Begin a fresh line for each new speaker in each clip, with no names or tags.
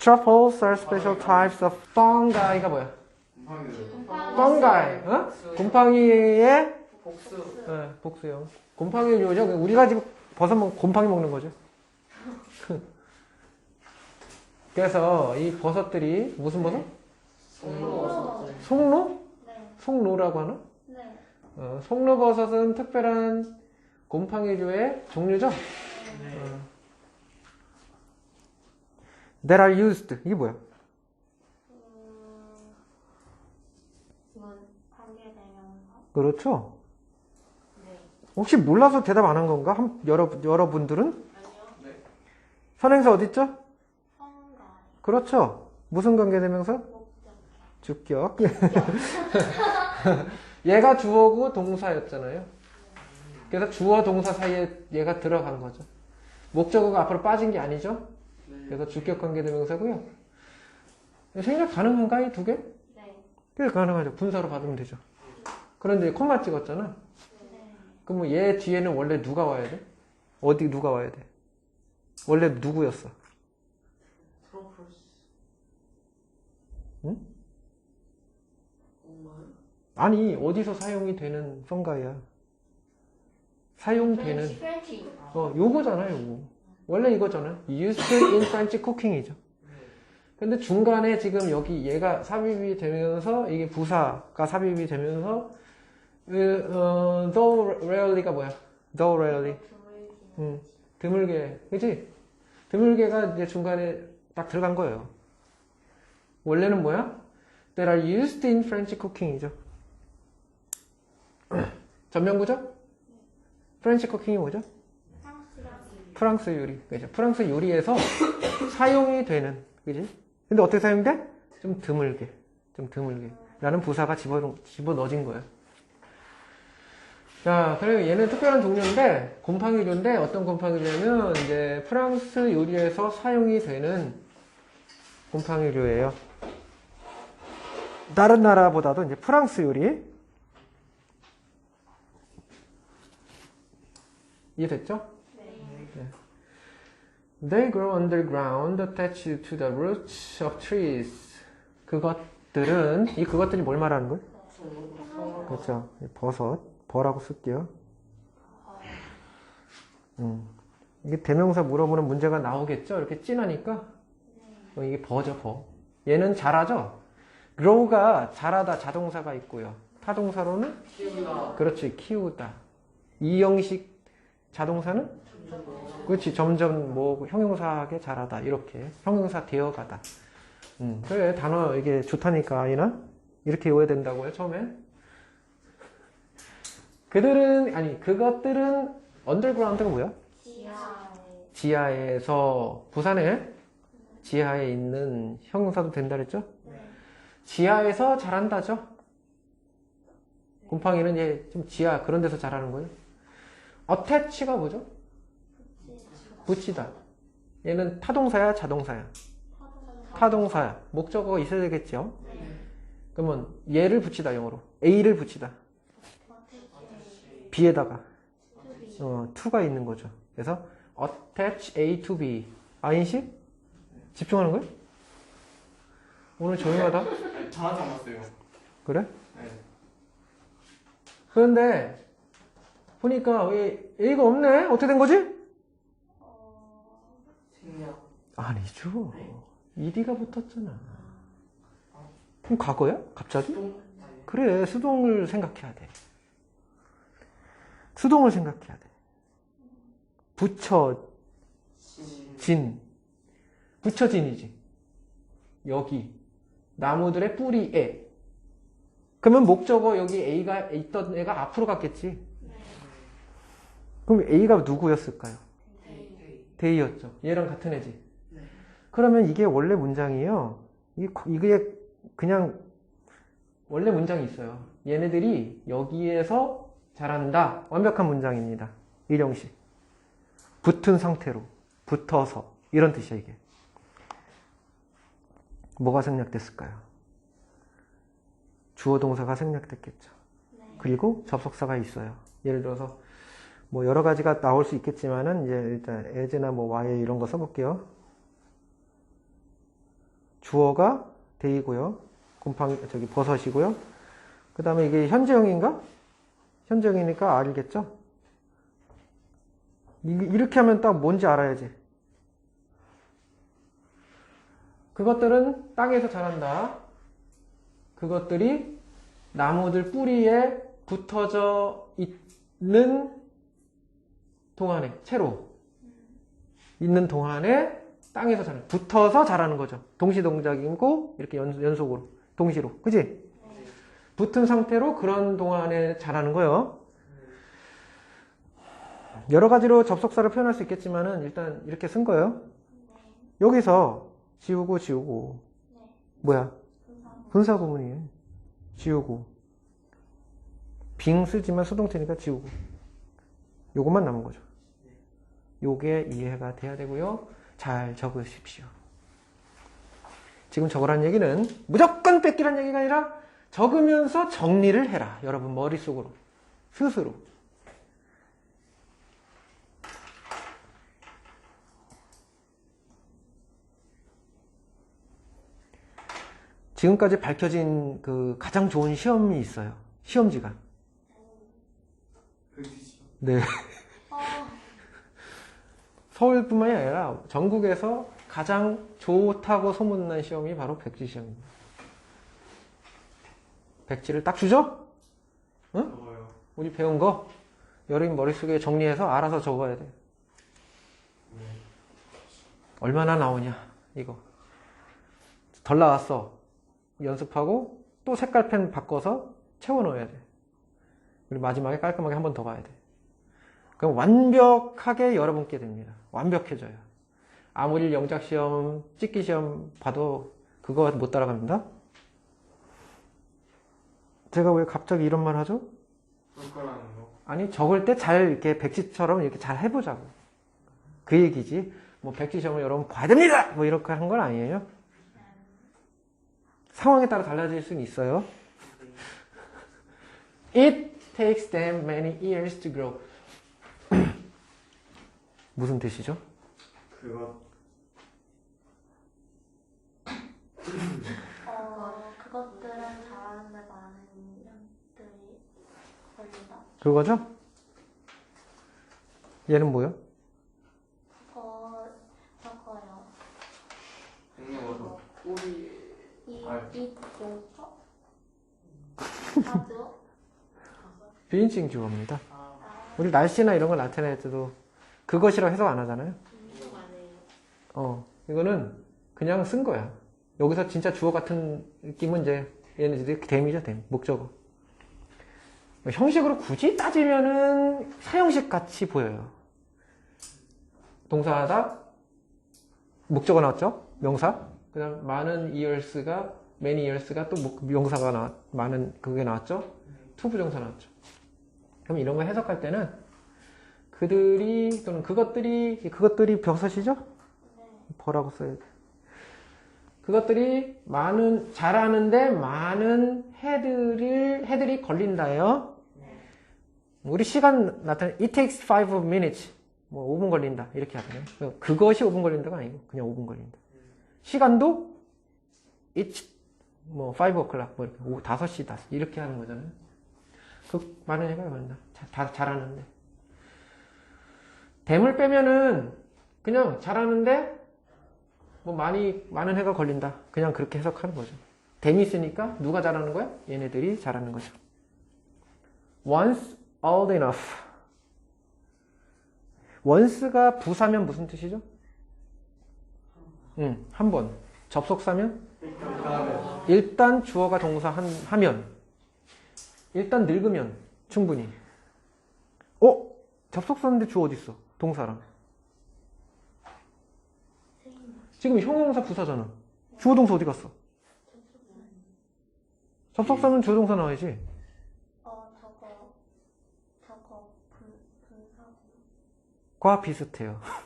Truffles are special types of fungi가 뭐야? fungi. 어? 곰팡이의
복수.
네, 복수형. 곰팡이 요죠. 우리가 지금 버섯 먹 곰팡이 먹는 거죠. 그래서 이 버섯들이 무슨 버섯?
송로.
송로?
네.
송로라고 하나?
네.
어, 송로 버섯은 특별한 곰팡이류의 종류죠. 어. That are used. 이게 뭐야? 그렇죠.
네.
혹시 몰라서 대답 안 한 건가? 한, 여러, 여러분들은? 선행사 어딨죠?
성가.
그렇죠. 무슨 관계대명사? 주격. 얘가 주어고 동사였잖아요. 그래서 주어 동사 사이에 얘가 들어간 거죠. 목적어가 앞으로 빠진 게 아니죠. 그래서 주격 관계대명사고요. 생략 가능한가 이 두 개?
네.
꽤 가능하죠. 분사로 받으면 되죠. 그런데 콤마 찍었잖아.
네.
그럼 얘 뒤에는 원래 누가 와야 돼? 어디 누가 와야 돼? 원래 누구였어? 응? 아니 어디서 사용이 되는 펑가야? 사용되는. 어 요거잖아 요거 원래 이거잖아 used in French cooking이죠 근데 중간에 지금 여기 얘가 삽입이 되면서 이게 부사가 삽입이 되면서 그, 어, though rarely가 뭐야? though rarely. 음, 드물게 그지? 드물게가 이제 중간에 딱 들어간 거예요 원래는 뭐야? that are used in French cooking이죠 전명구죠? 프렌치 쿠킹이 뭐죠?
프랑스
요리. 그죠? 프랑스 요리에서 사용이 되는, 그지? 근데 어떻게 사용돼? 좀 드물게. 좀 드물게. 라는 부사가 집어, 집어 넣어진 거예요. 자, 그리고 얘는 특별한 종류인데, 곰팡이류인데, 어떤 곰팡이류냐면, 이제 프랑스 요리에서 사용이 되는 곰팡이류예요. 다른 나라보다도 이제 프랑스 요리. 이해됐죠?
네.
They grow underground, attached to the roots of trees. 그것들은 이 그것들이 뭘 말하는 거예요? 그렇죠. 이 버섯, 버라고 쓸게요. 음. 이게 대명사 물어보는 문제가 나오겠죠? 이렇게 진하니까 어, 이게 버죠, 버. 얘는 자라죠. grow가 자라다 자동사가 있고요. 타동사로는
키우다.
그렇지 키우다. 이 형식 자동사는 그렇지. 점점 뭐 형용사하게 자라다. 이렇게 형용사 되어가다 음, 그래. 단어 이게 좋다니까 아이나? 이렇게 외워야 된다고요 처음에? 그들은 아니 그것들은 언더그라운드가 뭐야?
지하에.
지하 에서. 부산에? 지하에 있는 형용사도 된다 그랬죠?
네.
지하에서 자란다죠? 곰팡이는 이제 좀 지하 그런 데서 자라는 거예요. 어태치가 뭐죠 붙이다 얘는 타동사야 자동사야 타동사야. 목적어가 있어야 되겠죠? 그러면 얘를 붙이다, 영어로. A를 붙이다. B에다가. 어, to가 있는 거죠. 그래서 attach A to B. 아인식? 집중하는 거야? 오늘 조용하다?
아니, 다 하지 않았어요.
그래?
네.
그런데 보니까 왜 A가 없네? 어떻게 된 거지? 아니죠. ED가 붙었잖아. 그럼 과거야? 갑자기?
동.
그래, 수동을 생각해야 돼. 수동을 생각해야 돼. 붙여진.
진.
붙여진이지. 여기. 나무들의 뿌리에. 그러면 목적어 여기 A가 있던 애가 앞으로 갔겠지. 그럼 A가 누구였을까요? 데이였죠. 얘랑 같은 애지.
네.
그러면 이게 원래 문장이에요. 이게, 그냥 원래 문장이 있어요. 얘네들이 여기에서 자란다. 완벽한 문장입니다. 일형식. 붙은 상태로. 붙어서. 이런 뜻이야, 이게. 뭐가 생략됐을까요? 주어 동사가 생략됐겠죠. 그리고 접속사가 있어요. 예를 들어서 뭐 여러 가지가 나올 수 있겠지만은 이제 일단 as나 뭐 y 이런 거 써볼게요. 주어가 데이고요. 곰팡이 저기 버섯이고요. 그 다음에 이게 현재형인가? 현재형이니까? 이- 이렇게 하면 딱 뭔지 알아야지. 그것들은 땅에서 자란다. 그것들이 나무들 뿌리에 붙어져 있는 동안에, 채로 있는 동안에 땅에서 자라는, 붙어서 자라는 거죠. 동시 동작이고, 이렇게 연, 연속으로, 동시로. 그지? 붙은 상태로 그런 동안에 자라는 거예요. 여러 가지로 접속사를 표현할 수 있겠지만은 일단 이렇게 쓴 거예요. 여기서 지우고 지우고 뭐야? 분사 구문이에요. 지우고 빙 쓰지만 수동태니까 지우고 요것만 남은 거죠. 요게 이해가 돼야 되고요. 잘 적으십시오. 지금 적으라는 얘기는 무조건 뺏기란 얘기가 아니라 적으면서 정리를 해라. 여러분 머릿속으로 스스로. 지금까지 밝혀진 그 가장 좋은 시험이 있어요. 시험지가.
백지시요.
네. 서울뿐만이 아니라 전국에서 가장 좋다고 소문난 시험이 바로 백지 시험입니다. 백지를 딱 주죠?
적어요.
우리 배운 거 여러분 머릿속에 정리해서 알아서 적어야 돼.
네.
얼마나 나오냐 이거. 덜 나왔어. 연습하고 또 색깔펜 바꿔서 채워 넣어야 돼. 그리고 마지막에 깔끔하게 한 번 더 봐야 돼. 그럼 완벽하게 여러분께 됩니다. 완벽해져요. 아무리 영작 시험, 찍기 시험 봐도 그거 못 따라갑니다. 제가 왜 갑자기 이런 말 하죠? 아니 적을 때 잘 이렇게 백지처럼 이렇게 잘 해보자고. 그 얘기지. 뭐 백지 시험을 여러분 봐야 됩니다! 뭐 이렇게 한 건 아니에요. 상황에 따라 달라질 수는 있어요. It takes them many years to grow 무슨 뜻이죠?
그거
어, 그것들은 잘하는데 많은 인연들이 걸린다.
그거죠? 얘는 뭐요?
어, 저거요.
백령어서 꼬리
이,
알.
이 용서? 아주?
비인칭 주어입니다
아,
우리 날씨나 이런 걸 나타낼 때도 그것이라고 해석 안 하잖아요. 어, 이거는 그냥 쓴 거야. 여기서 진짜 주어 같은 느낌은 이제 얘네들이 댐이죠, 댐. 목적어. 형식으로 굳이 따지면은 사형식 같이 보여요. 동사하다, 목적어 나왔죠? 명사. 그 다음, 많은 years가, many years가 또 목- 명사가 나왔, 많은, 그게 나왔죠? 투부정사 나왔죠. 그럼 이런 거 해석할 때는 그들이, 또는 그것들이, 그것들이 벼섯이죠? 버라고 써야 돼. 그것들이 많은 잘하는데 많은 해들을 해들이 걸린다요. 우리 시간 나타내 it takes 5 minutes. 뭐 5분 걸린다. 이렇게 하잖아요. 그것이 5분 걸린다가 아니고 그냥 5분 걸린다. 시간도 it's 뭐5 o'clock 뭐 이렇게 5, 5시 5 이렇게 하는 거잖아요. 그 많은 해가. 자, 다 잘하는데. 댐을 빼면은 그냥 잘하는데 뭐 많이 많은 해가 걸린다. 그냥 그렇게 해석하는 거죠. 댐이 있으니까 누가 잘하는 거야? 얘네들이 잘하는 거죠. Once old enough. once가 부사면 무슨 뜻이죠? 응, 한 번. 접속사면
일단
주어가 동사 한, 하면 일단 늙으면 충분히. 어? 접속사인데 주어 어디 있어? 동사랑. 지금 형용사 부사잖아. 주어 동사 어디 갔어? 접속사면 주어 동사 나와야지.
어, 저거, 저거, 분, 분사고.
과 비슷해요.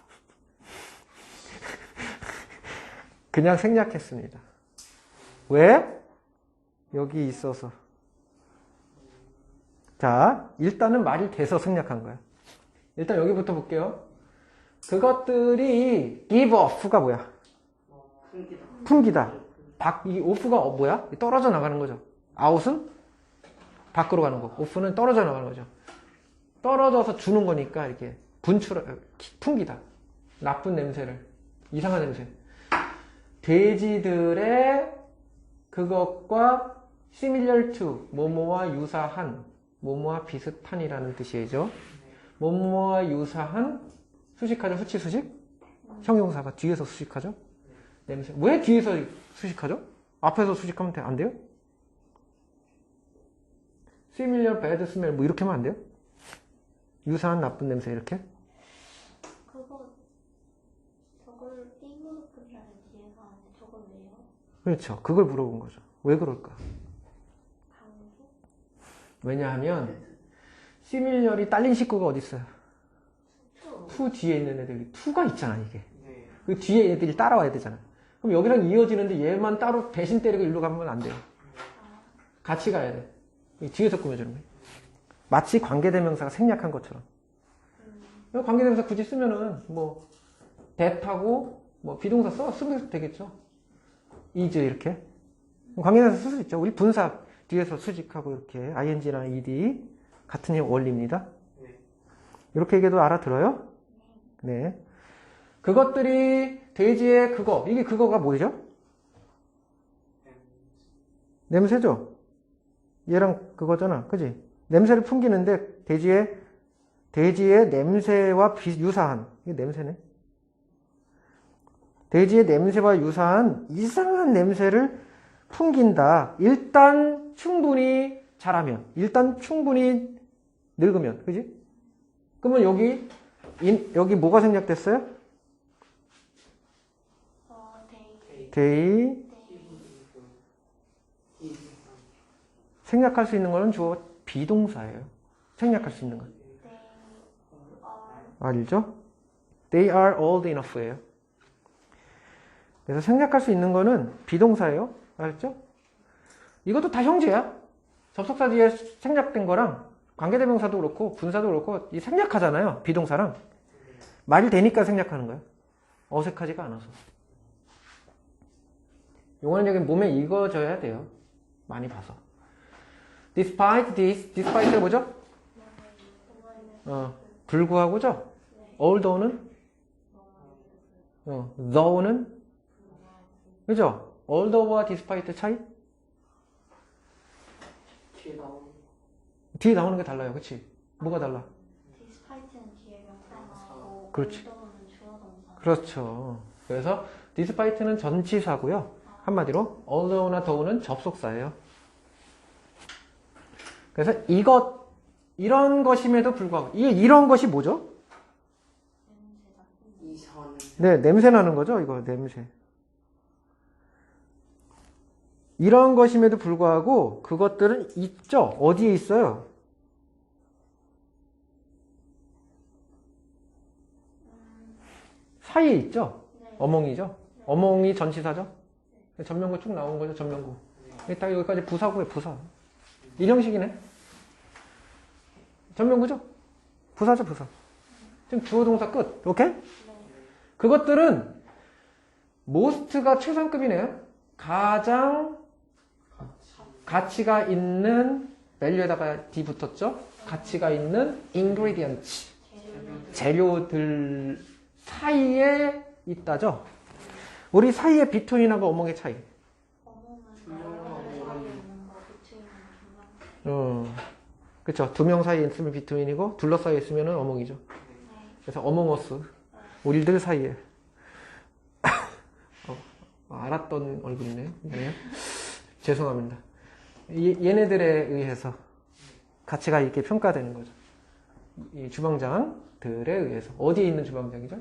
그냥 생략했습니다. 왜? 여기 있어서. 자, 일단은 말이 돼서 생략한 거야. 일단 여기부터 볼게요. 그것들이 give off가 뭐야?
풍기다.
밖, 이 오프가 어, 뭐야? 떨어져 나가는 거죠. 아웃은 밖으로 가는 거고, 오프는 떨어져 나가는 거죠. 떨어져서 주는 거니까 이렇게 분출, 어, 풍기다. 나쁜 냄새를. 이상한 냄새. 돼지들의 그것과 similar to, 뭐뭐와 유사한, 뭐뭐와 비슷한이라는 뜻이죠. 뭐뭐와 유사한 수식하죠? 수치 수식? 형용사가 뒤에서 수식하죠? 냄새. 왜 뒤에서 수식하죠? 앞에서 수식하면 돼- 안 돼요? similar bad smell 뭐 이렇게 하면 안 돼요? 유사한 나쁜 냄새 이렇게?
그거 저걸 띵으로 끝나는 뒤에서 하는데 저걸 왜요?
그렇죠. 그걸 물어본 거죠. 왜 그럴까? 왜냐하면 similar이 딸린 식구가 어디 있어요? 투 뒤에 있는 애들이 투가 있잖아 이게.
네.
그 뒤에 애들이 따라와야 되잖아. 그럼 여기랑 이어지는데 얘만 따로 대신 때리고 일로 가면 안 돼요. 같이 가야 돼. 이 뒤에서 꾸며주는 거예요. 마치 관계대명사가 생략한 것처럼. 이 관계대명사 굳이 쓰면은 뭐 대타고 뭐 비동사 써 쓰면 되겠죠. is 이렇게 관계대명사 쓸 수 있죠. 우리 분사 뒤에서 수직하고 이렇게 ing나 ed 같은 원리입니다.
네.
이렇게 얘기해도 알아들어요? 네. 그것들이 돼지의 그거 이게 그거가 뭐죠? 냄새죠. 얘랑 그거잖아, 그지? 냄새를 풍기는데 돼지의 돼지의 냄새와 비, 유사한 이게 냄새네. 돼지의 냄새와 유사한 이상한 냄새를 풍긴다. 일단 충분히 잘하면, 일단 충분히 늙으면, 그지? 그러면 여기 인- 여기 뭐가 생략됐어요?
어, 데이,
데이
데이,
생략할 수 있는 거는 주어 비동사예요. 생략할 수 있는 건. 알죠? They are old enough예요. 그래서 생략할 수 있는 거는 비동사예요. 알죠? 이것도 다 형제야. 접속사 뒤에 생략된 거랑 관계대명사도 그렇고 분사도 그렇고 이 생략하잖아요. 비동사랑. 말이 되니까 생략하는 거예요. 어색하지가 않아서. 용어는 여기 몸에 익어져야 돼요. 많이 봐서. Despite this, despite가 뭐죠? 어, 불구하고죠. although는 어, though는 그죠? although와 despite 차이?
뒤에 나오는
뒤에 나오는 게 달라요. 그치? 뭐가 달라?
despite는 뒤에
그렇지.
although는 주어 동사.
그렇죠. 그래서 despite는 전치사고요. 한마디로 although나 though는 접속사예요. 그래서 이것 이런 것임에도 불구하고 이게 이런 것이 뭐죠? 네, 냄새 나는 거죠, 이거, 냄새. 이런 것임에도 불구하고 그것들은 있죠? 어디에 있어요? 사이에 있죠?
네.
어몽이죠? 어몽이 전치사죠? 전면구 쭉 나온 거죠, 전면구. 이게 딱 여기까지 부사고요, 부사. 이 형식이네. 전면구죠? 부사죠, 부사. 지금 주어 동사 끝. 오케이?
네.
그것들은 most가 최상급이네요. 가장 가치가 있는 value에다가 d 붙었죠. 가치가 있는 ingredients 재료들 사이에 있다죠. 우리 사이에 between하고 어몽의 차이.
어,
그렇죠. 두명 사이에 있으면 between이고 둘러싸여 있으면 어몽이죠.
네.
그래서 어몽어스 우리들 사이에 어, 알았던 얼굴이네요. 미안해요. 죄송합니다. 이- 얘네들에 의해서 가치가 있게 평가되는 거죠. 이 주방장들에 의해서 어디에 있는 주방장이죠?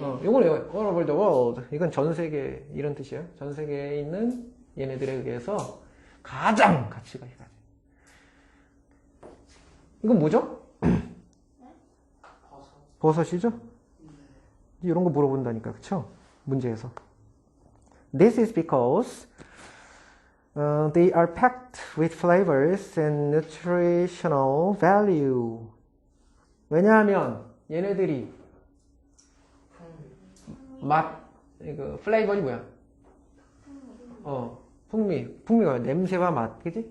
어, 이거는 all over the world. 이건 전 세계 이런 뜻이에요. 전 세계에 있는 얘네들에 의해서 가장 가치가 있다. 이건 뭐죠?
버섯
버섯이죠? 이런 거 물어본다니까, 그쵸? 문제에서. This is because uh, they are packed with flavors and nutritional value. 왜냐하면 얘네들이 맛, 그 플레이버이 뭐야? 어, 풍미. 풍미가 냄새와 맛, 그지?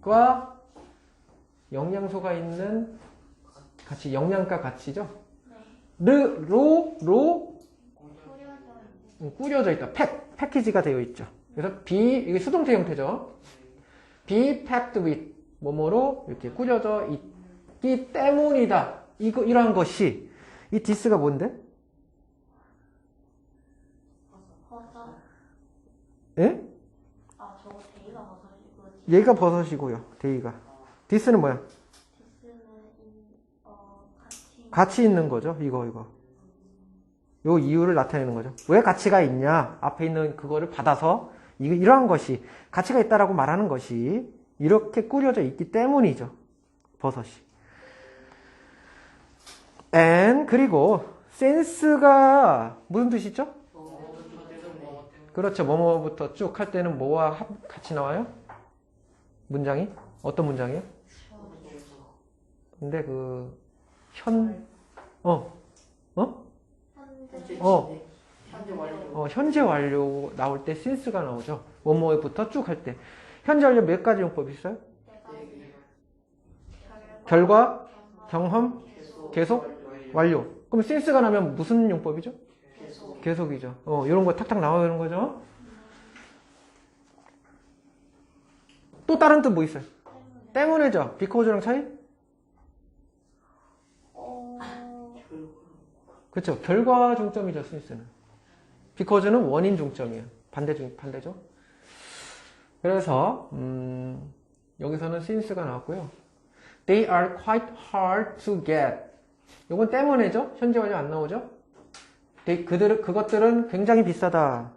과 영양소가 있는 같이 영양가 가치죠.
네.
르, 로, 로
있는.
음, 꾸려져 있다. 팩, 패키지가 되어 있죠. 그래서 be 이게 수동태 형태죠. be packed with 뭐뭐로 이렇게 꾸려져 있기 때문이다. 이거 이러한 것이 이 this가 뭔데? 예?
아, 저거 데이가 버섯이고.
얘가 버섯이고요. 데이가. this는 뭐야?
디스는 인, 어, 같이.
가치 있는 거죠. 이거 이거. 요 이유를 나타내는 거죠. 왜 가치가 있냐? 앞에 있는 그거를 받아서 이러한 것이 가치가 있다라고 말하는 것이 이렇게 꾸려져 있기 때문이죠. 버섯이. and 그리고 sense가 무슨 뜻이죠? 그렇죠. 뭐뭐부터 쭉 할 때는 뭐와 합- 같이 나와요? 문장이? 어떤 문장이에요? 근데 그 현, 어, 어? 어,
현재 완료.
어, 현재 완료 나올 때 since가 나오죠. 뭐뭐부터 쭉 할 때. 현재 완료 몇 가지 용법이 있어요? 결과, 경험,
계속.
계속, 완료. 그럼 since가 나면 무슨 용법이죠?
계속.
계속이죠. 어, 이런 거 탁탁 나오는 거죠. 또 다른 뜻 뭐 있어요? 때문에죠. 비코즈랑 차이?
어,
그렇죠. 결과 중점이죠, since는. 비코즈는 원인 중점이에요. 반대 중, 반대죠. 그래서, 음, 여기서는 since가 나왔고요. They are quite hard to get. 요건 때문에죠? 현재 완료 안 나오죠? they- 그들, 그것들은 굉장히 비싸다.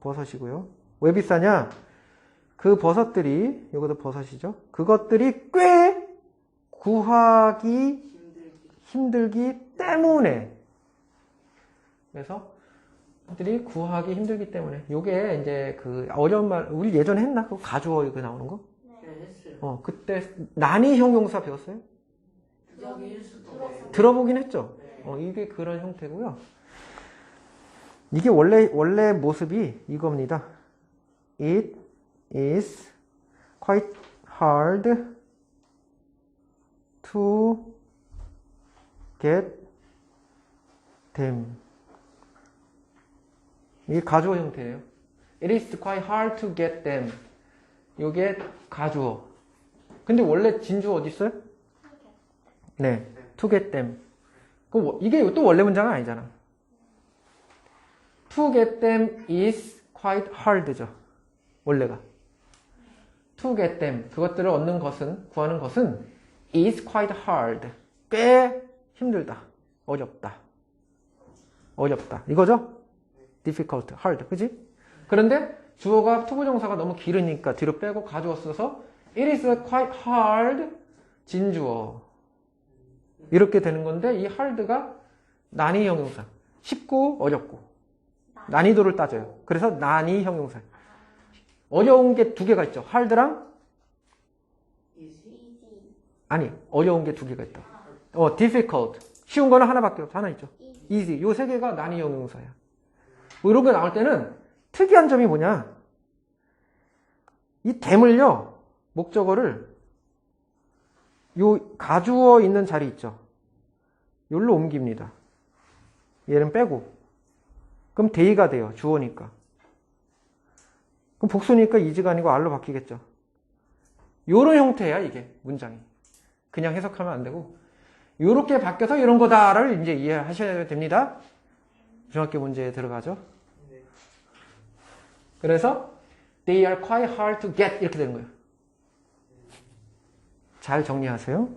버섯이고요. 왜 비싸냐? 그 버섯들이, 요것도 버섯이죠? 그것들이 꽤 구하기.
힘들기
때문에 그래서 들이 구하기 힘들기 때문에 요게 이제 그 어려운 말 우리 예전에 했나 그 가주어 이거 나오는 거?
네, 했어요.
어 그때 난이 형용사 배웠어요?
네.
들어보긴 했죠. 어 이게 그런 형태고요. 이게 원래 원래 모습이 이겁니다. It is quite hard to get them. 이게 가주어 형태예요. It is quite hard to get them. 이게 가주어. 근데 원래 진주어 어디 있어요? 네, to get them. 이게 또 원래 문장은 아니잖아. To get them is quite hard죠. 원래가. To get them. 그것들을 얻는 것은, 구하는 것은 is quite hard. 꽤 힘들다. 어렵다. 어렵다. 이거죠? Difficult, hard. 그지? 그런데 주어가 투부정사가 너무 길으니까 뒤로 빼고 써서 it is quite hard. 진주어. 이렇게 되는 건데 이 hard가 난이 형용사. 쉽고 어렵고. 난이도를 따져요. 그래서 난이 형용사. 어려운 게 두 개가 있죠. hard랑. 아니 어려운 게 두 개가 있다. 어 difficult. 쉬운 거는 하나밖에 없어. 하나 있죠. easy. 요 세 개가 난이 형용사야. 뭐 이런 게 나올 때는 특이한 점이 뭐냐? 이 댐을요. 목적어를 요 가주어 있는 자리 있죠. 여기로 옮깁니다. 얘는 빼고. 그럼 데이가 돼요. 주어니까. 그럼 복수니까 이즈가 아니고 알로 바뀌겠죠. 요런 형태야, 이게. 문장이. 그냥 해석하면 안 되고. 요렇게 바뀌어서 이런 거다를 이제 이해하셔야 됩니다. 중학교 문제에 들어가죠.
네.
그래서 they are quite hard to get 이렇게 되는 거예요. 잘 정리하세요.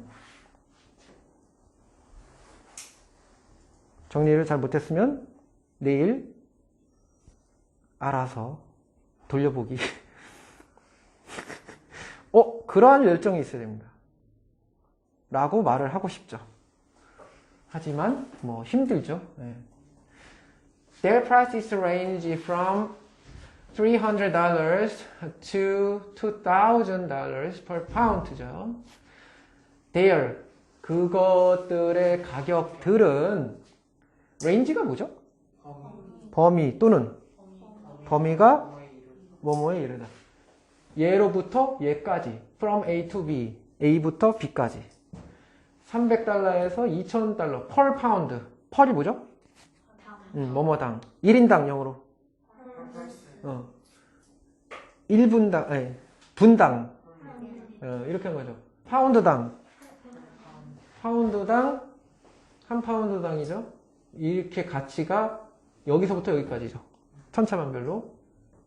정리를 잘 못했으면 내일 알아서 돌려보기. 어, 그러한 열정이 있어야 됩니다. 라고 말을 하고 싶죠. 하지만 뭐 힘들죠. 예. Their prices range from $300 to $2,000 per pound죠. Their 그것들의 가격들은 range가 뭐죠? 범위 또는 범위가 뭐뭐에 이르다. 얘로부터 얘까지. from A to B. A부터 B까지. 300달러에서 2,000달러. per pound. 펄이 뭐죠?
다음.
음, 뭐뭐당. 1인당 영어로. 어. 1분당, 아니, 분당. 어, 이렇게 한 거죠. 파운드당. 파운드당, 한 파운드당이죠. 이렇게 가치가 여기서부터 여기까지죠. 천차만별로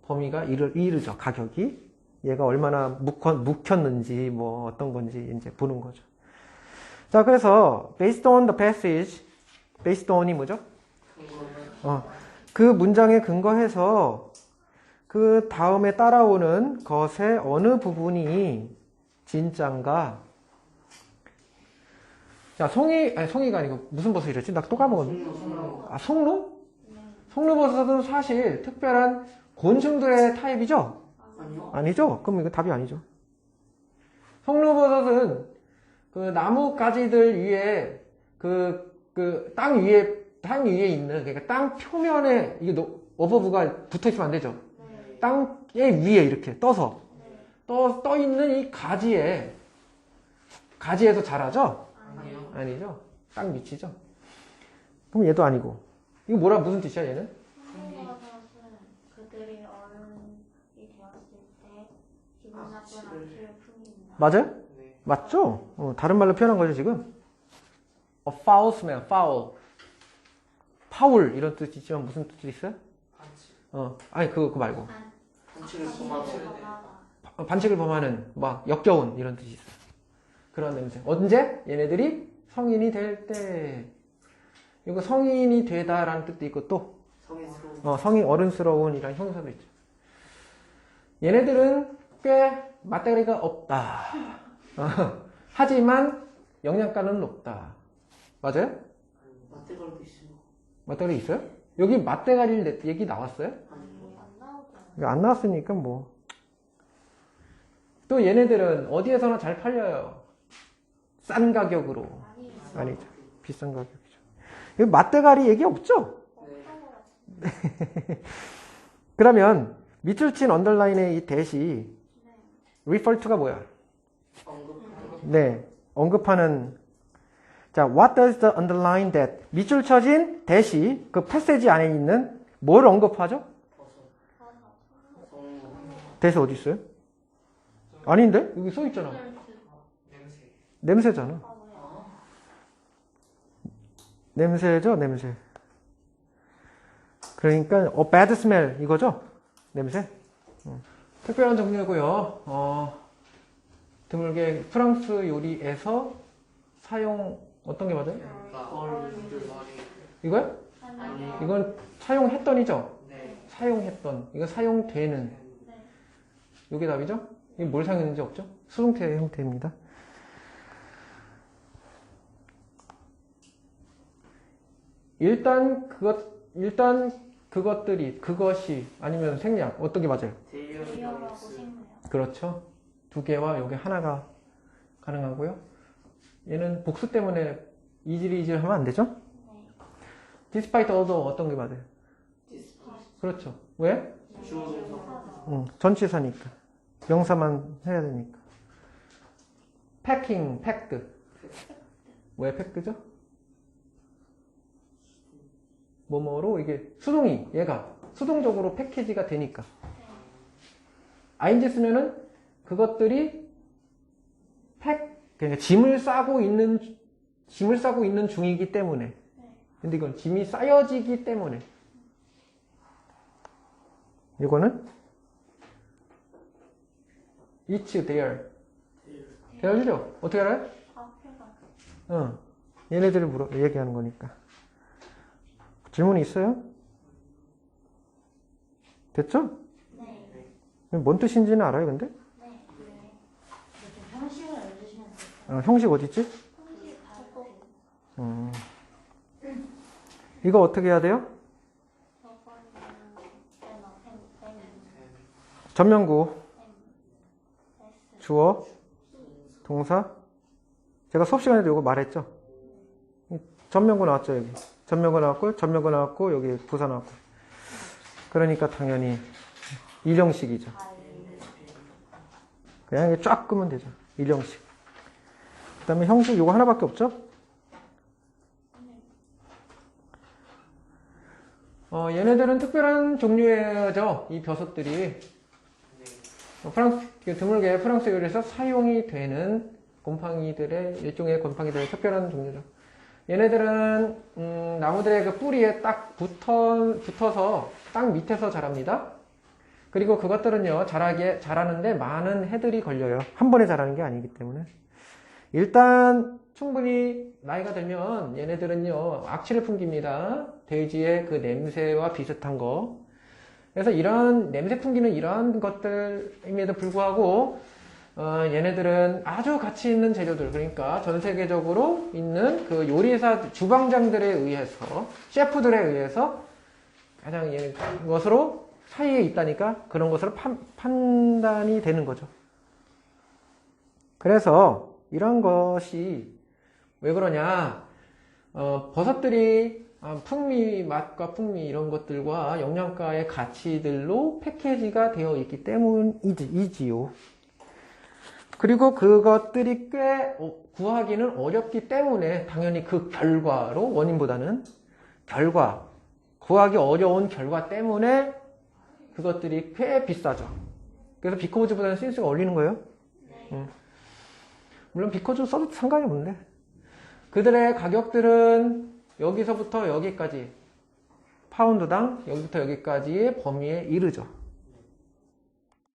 범위가 이르, 이르죠. 가격이. 얘가 얼마나 묵혔, 묵혔는지, 뭐, 어떤 건지 이제 보는 거죠. 자, 그래서, based on the passage, based on이 뭐죠? 어, 그 문장에 근거해서 그 다음에 따라오는 것의 어느 부분이 진짠가? 자, 송이, 아니, 송이가 아니고 무슨 버섯이랬지? 나 또 까먹었네. 아, 송로? 송로버섯은 사실 특별한 곤충들의 타입이죠? 아니죠? 그럼 이거 답이 아니죠. 송로버섯은 그 나무 가지들 위에 그, 그 땅 위에, 땅 위에 있는, 그러니까 땅 표면에, 이게 노- 어버브가 붙어 있으면 안 되죠.
네.
땅에 위에 이렇게 떠서, 떠, 떠 있는 이 가지에, 가지에서 자라죠?
아니요.
아니죠. 땅 밑이죠. 그럼 얘도 아니고. 이거 뭐라, 무슨 뜻이야, 얘는?
한국어서는 그들이 어른이 되었을 때 기분 나쁜
악취를.
악취를 풍긴다.
맞아요?
네.
맞죠? 어, 다른 말로 표현한 거죠, 지금? A foul smell, foul. 파울, 이런 뜻이 있지만 무슨 뜻이 있어요?
반칙.
어, 아니, 그거, 그거 말고.
반칙을.
바- 반칙을 범하는, 막, 역겨운, 이런 뜻이 있어요. 그런 냄새. 언제? 얘네들이 성인이 될 때. 이거 성인이 되다라는 뜻도 있고, 또,
성인스러운
어, 성이 어른스러운 이란 형사도 있죠. 얘네들은 꽤 맞대가리가 없다. 어, 하지만 영양가는 높다. 맞아요?
맞대가리도 있어요.
맞대가리 있어요? 여기 맞대가리 내- 얘기 나왔어요?
안 나오잖아.
이거 안 나왔으니까 뭐. 또 얘네들은 어디에서나 잘 팔려요. 싼 가격으로.
아니,
아니죠. 비싼 가격이죠. 이거 맞대가리 얘기 없죠?
같은데.
그러면 밑줄 친 언더라인의 이 대시 refer to가 뭐야?
언급하는
네, 언급하는 자, what does the underline that 밑줄 쳐진 대시 그 패세지 안에 있는 뭘 언급하죠? 대시 어디 있어요? 아닌데? 여기 써 있잖아.
냄새.
냄새잖아. 냄새죠, 냄새. 그러니까 어 bad smell 이거죠? 냄새. 음. 특별한 정리고요. 어, 드물게 프랑스 요리에서 사용 어떤 게 맞아요?
얼굴
이거요?
아니.
이건 사용했던이죠?
네.
사용했던. 이거 사용되는.
네.
이게 답이죠? 이게 뭘 사용했는지 없죠? 수동태 형태입니다. 일단 그것 일단 그것들이 그것이 아니면 생략 어떤 게 맞아요? 그렇죠. 두 개와 요게 하나가 가능하고요. 얘는 복수 때문에 이질이질 하면 안 되죠?
네.
despite although 어떤 게 맞아요? 그렇죠. 왜? 응, 전치사니까. 명사만 해야 되니까. 패킹, 팩드. 왜 팩드죠? 뭐뭐로 이게 수동이 얘가 수동적으로 패키지가 되니까. 아인지 쓰면은 그것들이 팩 그러니까 짐을 싸고 있는 짐을 싸고 있는 중이기 때문에. 근데 이건 짐이 쌓여지기 때문에. 이거는 it's there. 되어지죠? 어떻게 알아요?
앞에가.
어. 얘네들을 물어, 얘기하는 거니까. 질문 있어요? 됐죠?
네.
뭔 뜻인지는 알아요, 근데?
네. 네. 좀 형식을 알려주시면 될까요?
어, 형식 어딨지? 음. 이거 어떻게 해야 돼요?
S.
주어, 동사. 제가 수업 시간에도 이거 말했죠? 전면구 나왔죠, 여기. 전면구 나왔고, 전면구 나왔고, 여기 부사 나왔고. 그러니까 당연히 일형식이죠. 그냥 쫙 끄면 되죠. 일형식. 그 다음에 형식 이거 하나밖에 없죠? 어, 얘네들은 특별한 종류죠. 이 벼섯들이.
네.
어, 프랑스, 그 드물게 프랑스 요리에서 사용이 되는 곰팡이들의, 일종의 곰팡이들의 특별한 종류죠. 얘네들은, 음, 나무들의 그 뿌리에 딱 붙어, 붙어서 땅 밑에서 자랍니다. 그리고 그것들은요, 자라게, 자라는데 많은 해들이 걸려요. 한 번에 자라는 게 아니기 때문에. 일단, 충분히 나이가 들면 얘네들은요, 악취를 풍깁니다. 돼지의 그 냄새와 비슷한 거. 그래서 이런 냄새 풍기는 이러한 것들임에도 불구하고 어, 얘네들은 아주 가치 있는 재료들 그러니까 전 세계적으로 있는 그 요리사 주방장들에 의해서 셰프들에 의해서 가장 예, 것으로 사이에 있다니까 그런 것으로 판, 판단이 되는 거죠. 그래서 이런 것이 왜 그러냐? 어, 버섯들이 아, 풍미, 맛과 풍미 이런 것들과 영양가의 가치들로 패키지가 되어 있기 때문이지요. 그리고 그것들이 꽤 어, 구하기는 어렵기 때문에 당연히 그 결과로 원인보다는 결과, 구하기 어려운 결과 때문에 그것들이 꽤 비싸죠. 그래서 비코즈보다는 신스가 올리는 거예요. 음. 물론 비코즈 써도 상관이 없는데 그들의 가격들은 여기서부터 여기까지 파운드당 여기부터 여기까지의 범위에 이르죠.